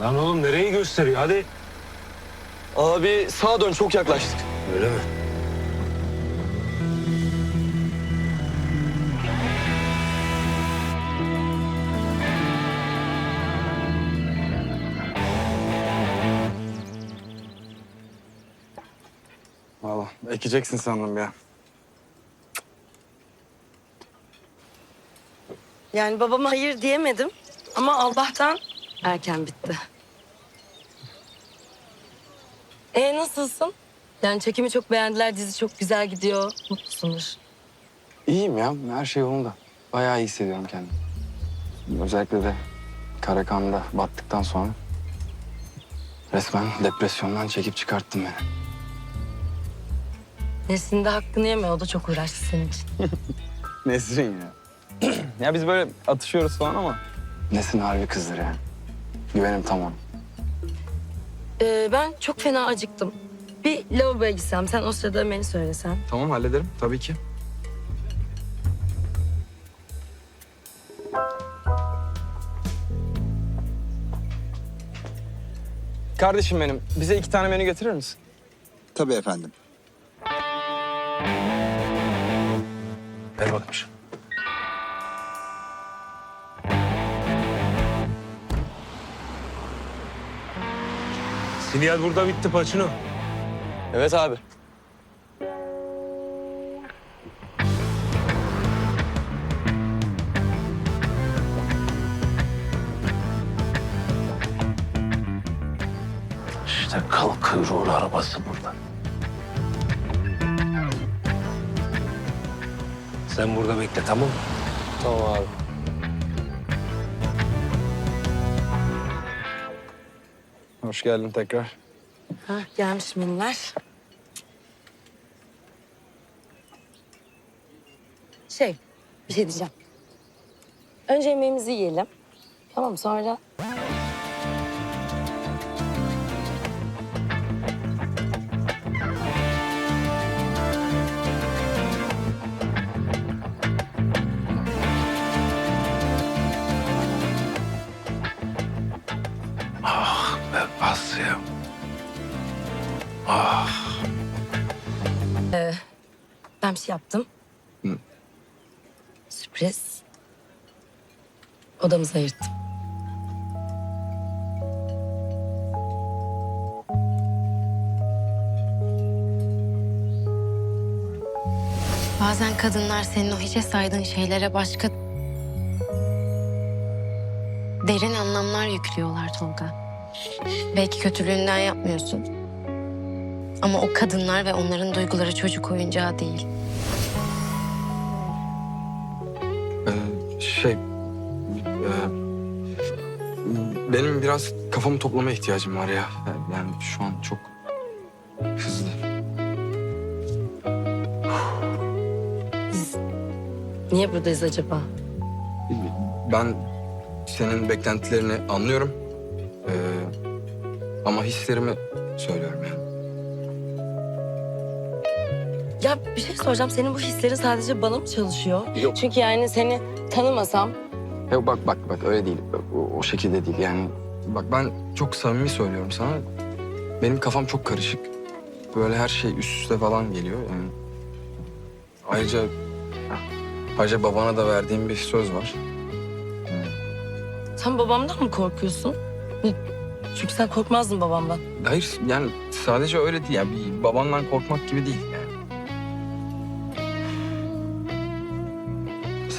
Lan oğlum nereyi gösteriyor? Hadi. Abi sağa dön çok yaklaştık. Öyle mi? Valla ekeceksin sandım ya. Yani babama hayır diyemedim ama Allah'tan erken bitti. E nasılsın? Yani çekimi çok beğendiler, dizi çok güzel gidiyor. Mutlusundur. İyiyim ya. Her şey yolunda. Bayağı iyi hissediyorum kendimi. Özellikle de Karakan'da battıktan sonra resmen depresyondan çekip çıkarttın beni. Nesin de hakkını yeme, o da çok uğraştı senin için. Nesrin ya. ya biz böyle atışıyoruz falan ama Nesin harbi kızdır yani. Güvenim tamam. Ee, ben çok fena acıktım. Bir lavaboya gitsem, sen o sırada beni söylesen. Tamam hallederim tabii ki. Kardeşim benim, bize iki tane menü getirir misin? Tabii efendim. Ver bakayım şunu. Sinyal burada bitti Paçino. Evet abi. İşte kal kuyruğun arabası burada. Sen burada bekle tamam mı? Tamam abi. Hoş geldin tekrar. Ha, gelmiş minler. Şey, bir şey diyeceğim. Önce yemeğimizi yiyelim. Tamam sonra... Ben bir şey yaptım. Hı. Sürpriz. Odamızı ayırttım. Bazen kadınlar senin o hiçe saydığın şeylere başka derin anlamlar yüklüyorlar Tolga. Belki kötülüğünden yapmıyorsun. Ama o kadınlar ve onların duyguları çocuk oyuncağı değil. Ee, şey... e, benim biraz kafamı toplamaya ihtiyacım var ya. Yani şu an çok hızlı. Biz niye buradayız acaba? Ben senin beklentilerini anlıyorum. Ee, ama hislerimi söylüyorum yani. Ya bir şey soracağım. Senin bu hislerin sadece bana mı çalışıyor? Yok. Çünkü yani seni tanımasam Yok bak bak bak öyle değil. O, o şekilde değil yani. Bak ben çok samimi söylüyorum sana. Benim kafam çok karışık. Böyle her şey üst üste falan geliyor yani. Ayrıca ayrıca babana da verdiğim bir söz var. sen babamdan mı korkuyorsun? Çünkü sen korkmazdın babamdan. Hayır yani sadece öyle değil. Yani bir babandan korkmak gibi değil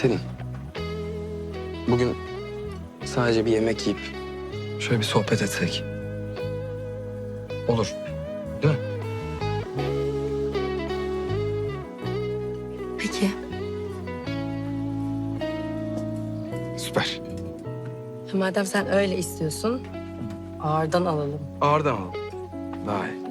Selin. Bugün sadece bir yemek yiyip şöyle bir sohbet etsek. Olur. Değil mi? Peki. Süper. Madem sen öyle istiyorsun, ağırdan alalım. Ağırdan alalım. Daha iyi.